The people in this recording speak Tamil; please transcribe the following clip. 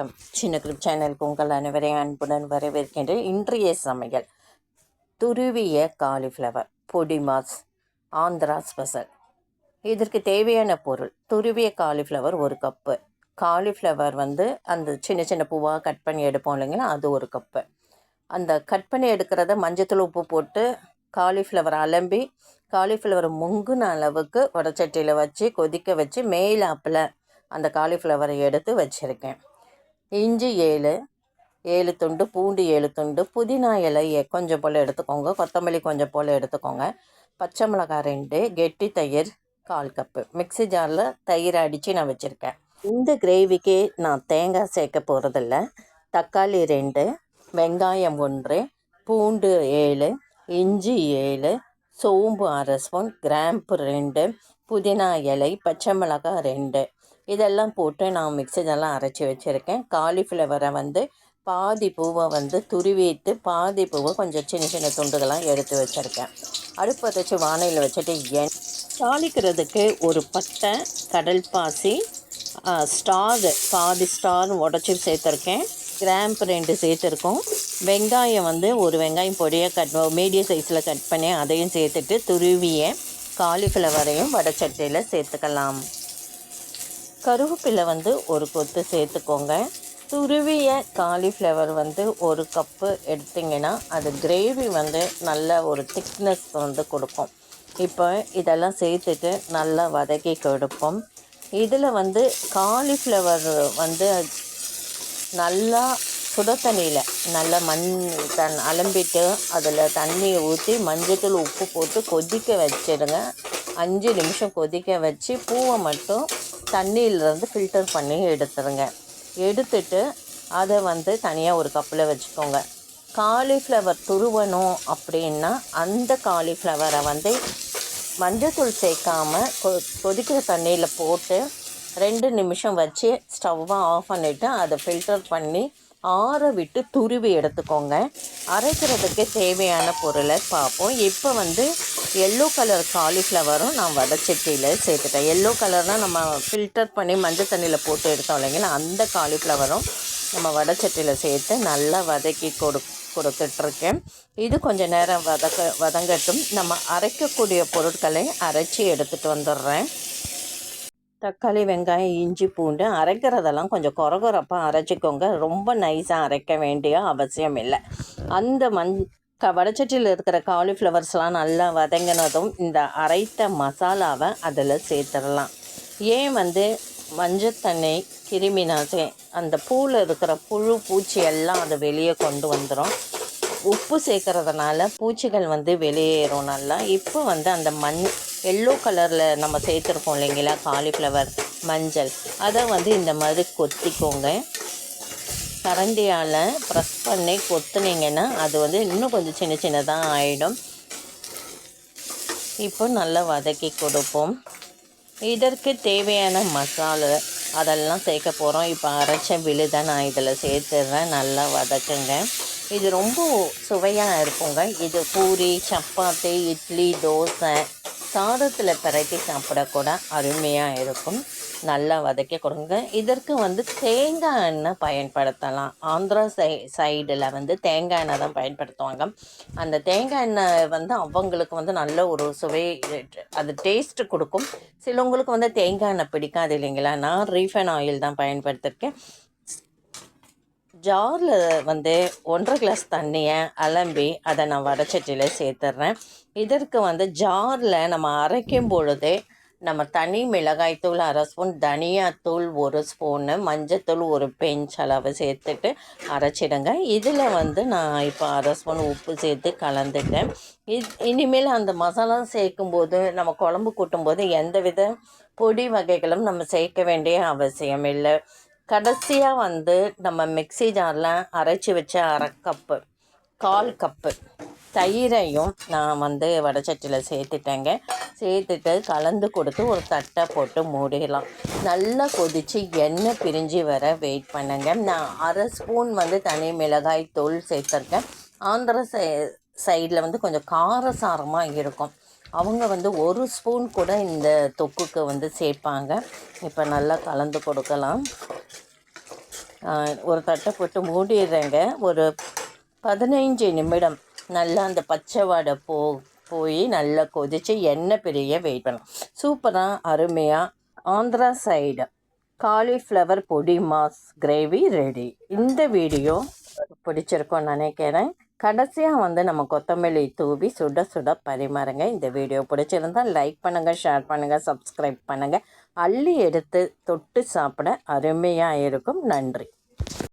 வணக்கம். சின்ன கிளிப் சேனலுக்கு உங்கள் அனைவரையும் அன்புடன் வரவேற்கின்ற இன்றைய சமையல். துருவிய காலிஃப்ளவர் பொடி மாஸ் ஆந்திரா ஸ்பெஷல். இதற்கு தேவையான பொருள் துருவிய காலிஃப்ளவர் ஒரு கப்பு. காலிஃப்ளவர் வந்து அந்த சின்ன சின்ன பூவாக கட் பண்ணி எடுப்போம் இல்லைங்களா அது ஒரு கப்பு. அந்த கட் பண்ணி எடுக்கிறத மஞ்சத்தூள் உப்பு போட்டு காலிஃப்ளவர் அலம்பி காலிஃப்ளவர் முங்குன அளவுக்கு வடச்சட்டியில் வச்சு கொதிக்க வச்சு மேலாப்பில் அந்த காலிஃப்ளவரை எடுத்து வச்சுருக்கேன். இஞ்சி ஏழு ஏழு துண்டு பூண்டு ஏழு துண்டு புதினா இலை கொஞ்சம் போல் எடுத்துக்கோங்க. கொத்தமல்லி கொஞ்சம் போல் எடுத்துக்கோங்க. பச்சை மிளகாய் ரெண்டு கெட்டி தயிர் கால் கப்பு. மிக்ஸி ஜாரில் தயிர் அடித்து நான் வச்சுருக்கேன். இந்த கிரேவிக்கு நான் தேங்காய் சேர்க்க போகிறதில்ல தக்காளி ரெண்டு வெங்காயம் ஒன்று பூண்டு ஏழு இஞ்சி ஏழு சோம்பு அரை ஸ்பூன் கிராம்பு ரெண்டு புதினா இலை பச்சை மிளகாய் ரெண்டு. இதெல்லாம் போட்டு நான் மிக்சிலெல்லாம் அரைச்சி வச்சுருக்கேன். காலிஃப்ளவரை வந்து பாதி பூவை வந்து துருவிட்டு பாதி பூவை கொஞ்சம் சின்ன சின்ன துண்டுகளாக எடுத்து வச்சுருக்கேன். அடுப்பு வச்சு வானையில் வச்சுட்டு எண் தாளிக்கிறதுக்கு ஒரு பட்டை கடல் பாசி ஸ்டார் பாதி ஸ்டார் உடச்சி சேர்த்துருக்கேன். கிராம்பு ரெண்டு சேர்த்துருக்கோம். வெங்காயம் வந்து ஒரு வெங்காயம் பொடியாக கட் மீடியம் சைஸில் கட் பண்ணி அதையும் சேர்த்துட்டு துருவிய காலிஃப்ளவரையும் வடச்சட்டியில் சேர்த்துக்கலாம். கருவேப்பிலை வந்து ஒரு கொத்து சேர்த்துக்கோங்க. துருவிய காலிஃப்ளவர் வந்து ஒரு கப்பு எடுத்திங்கன்னா அது கிரேவி வந்து நல்ல ஒரு திக்னஸ் வந்து கொடுக்கும். இப்போ இதெல்லாம் சேர்த்துட்டு நல்லா வதக்கி கொடுப்போம். இதில் வந்து காலிஃப்ளவர் வந்து நல்லா சுட தண்ணியில் நல்லா மண் தன் அலம்பிட்டு அதில் தண்ணியை ஊற்றி மஞ்சத்தூள் உப்பு போட்டு கொதிக்க வச்சிடுங்க. அஞ்சு நிமிஷம் கொதிக்க வச்சு பூவை மட்டும் தண்ணியிலேருந்து ஃபில்டர் பண்ணி எடுத்துருங்க. எடுத்துட்டு அதை வந்து தனியாக ஒரு கப்பில் வச்சுக்கோங்க. காலிஃப்ளவர் துருவணும் அப்படின்னா அந்த காலிஃப்ளவரை வந்து மஞ்சத்தூள் சேர்க்காமல் கொ கொதிக்கிற தண்ணியில் போட்டு ரெண்டு நிமிஷம் வச்சு ஸ்டவ்வாக ஆஃப் பண்ணிவிட்டு அதை ஃபில்டர் பண்ணி ஆற விட்டு துருவி எடுத்துக்கோங்க. அரைக்கிறதுக்கு தேவையான பொருளை பார்ப்போம். இப்போ வந்து எல்லோ கலர் காலிஃப்ளவரும் நான் வடச்சட்டியில் சேர்த்துட்டேன். எல்லோ கலர்னால் நம்ம ஃபில்டர் பண்ணி மஞ்சள் தண்ணியில் போட்டு எடுத்தோம் இல்லைங்களா? அந்த காலிஃப்ளவரும் நம்ம வடச்சட்டியில் சேர்த்து நல்லா வதக்கி கொடு கொடுத்துட்ருக்கேன். இது கொஞ்சம் நேரம் வதக்க வதங்கட்டும். நம்ம அரைக்கக்கூடிய பொருட்களை அரைச்சி எடுத்துகிட்டு வந்துடுறேன். தக்காளி வெங்காயம் இஞ்சி பூண்டு அரைக்கிறதெல்லாம் கொஞ்சம் குறகுறப்பாக அரைச்சிக்கோங்க. ரொம்ப நைஸாக அரைக்க வேண்டிய அவசியம் இல்லை. அந்த மண் க வடச்சட்டியில் இருக்கிற காலிஃப்ளவர்ஸ்லாம் நல்லா வதங்கினதும் இந்த அரைத்த மசாலாவை அதில் சேர்த்துடலாம். ஏன் வந்து மஞ்சள் தண்ணி கிருமி அந்த பூவில் இருக்கிற புழு பூச்சி எல்லாம் அது வெளியே கொண்டு வந்துடும் உப்பு சேர்க்கறதுனால பூச்சிகள் வந்து வெளியேறும் நல்லா. இப்போ வந்து அந்த மண் எல்லோ கலரில் நம்ம சேர்த்துருக்கோம் இல்லைங்களா? காலிஃப்ளவர் மஞ்சள். அதை வந்து இந்த மாதிரி கொத்திக்கோங்க. கரண்டியால் ப்ரெஸ் பண்ணி கொத்துனீங்கன்னா அது வந்து இன்னும் கொஞ்சம் சின்ன சின்னதாக ஆகிடும் இப்போ நல்லா வதக்கி கொடுப்போம். இதற்கு தேவையான மசாலா அதெல்லாம் சேர்க்க போகிறோம் இப்போ அரைச்ச விழுதை நான் இதில் சேர்த்துடுறேன் நல்லா வதக்குங்க. இது ரொம்ப சுவையாக இருக்குங்க. இது பூரி சப்பாத்தி இட்லி தோசை சாதத்தில் பிரட்டி சாப்பிடக்கூட அருமையாக இருக்கும். நல்லா வதக்கி கொடுங்க இதற்கு வந்து தேங்காய் எண்ணெய் பயன்படுத்தலாம். ஆந்திரா சை சைடில் வந்து தேங்காய் எண்ணெய் தான் பயன்படுத்துவாங்க. அந்த தேங்காய் எண்ணெய் வந்து அவங்களுக்கு வந்து நல்ல ஒரு சுவை அது டேஸ்ட்டு கொடுக்கும். சிலவங்களுக்கு வந்து தேங்காய் எண்ணெய் பிடிக்காது இல்லைங்களா? நான் ரீஃபைன் ஆயில் தான் பயன்படுத்திருக்கேன். ஜாரில் வந்து ஒன்றரை கிளாஸ் தண்ணியை அலம்பி அதை நான் வடச்சட்டியில் சேர்த்துட்றேன் இதற்கு வந்து ஜாரில் நம்ம அரைக்கும் பொழுதே நம்ம தனி மிளகாய்த்தூள் அரை ஸ்பூன் தனியாத்தூள் ஒரு ஸ்பூனு மஞ்சத்தூள் ஒரு பெஞ்ச் அளவு சேர்த்துட்டு அரைச்சிடுங்க. இதில் வந்து நான் இப்போ அரை ஸ்பூன் உப்பு சேர்த்து கலந்துட்டேன். இது இனிமேல் அந்த மசாலா சேர்க்கும்போது நம்ம குழம்பு கூட்டும்போது எந்த வித பொடி வகைகளும் நம்ம சேர்க்க வேண்டிய அவசியம் இல்லை. கடைசியாக வந்து நம்ம மிக்ஸி ஜாரில் அரைச்சி வச்ச அரை கப்பு கால் கப்பு தயிரையும் நான் வந்து வடச்சட்டியில் சேர்த்துட்டேங்க. சேர்த்துட்டு கலந்து கொடுத்து ஒரு தட்டை போட்டு மூடிடலாம். நல்லா கொதித்து எண்ணெய் பிரிஞ்சு வர வெயிட் பண்ணுங்க. நான் அரை ஸ்பூன் வந்து தனி மிளகாய் தூள் சேர்த்துருக்கேன். ஆந்திர சை சைடில் வந்து கொஞ்சம் காரசாரமாக இருக்கும். அவங்க வந்து ஒரு ஸ்பூன் கூட இந்த தொக்குக்கு வந்து சேர்ப்பாங்க. இப்போ நல்லா கலந்து கொடுக்கலாம். ஒரு தட்டை போட்டு மூடிடுறேங்க. ஒரு பதினைஞ்சு நிமிடம் நல்லா அந்த பச்சை வாடை போ போய் நல்லா கொதித்து எண்ணெய் பிரிய வெயிட் பண்ணலாம் சூப்பராக அருமையாக ஆந்திரா சைடு காலிஃப்ளவர் பொடி மாஸ் கிரேவி ரெடி இந்த வீடியோ பிடிச்சிருக்கோன்னு நினைக்கிறேன். கடைசியாக வந்து நம்ம கொத்தமல்லி தூவி சுட சுட பரிமாறுங்க. இந்த வீடியோ பிடிச்சிருந்தால் லைக் பண்ணுங்கள் ஷேர் பண்ணுங்கள் சப்ஸ்கிரைப் பண்ணுங்கள் அள்ளி எடுத்து தொட்டு சாப்பிட அருமையாக இருக்கும். நன்றி.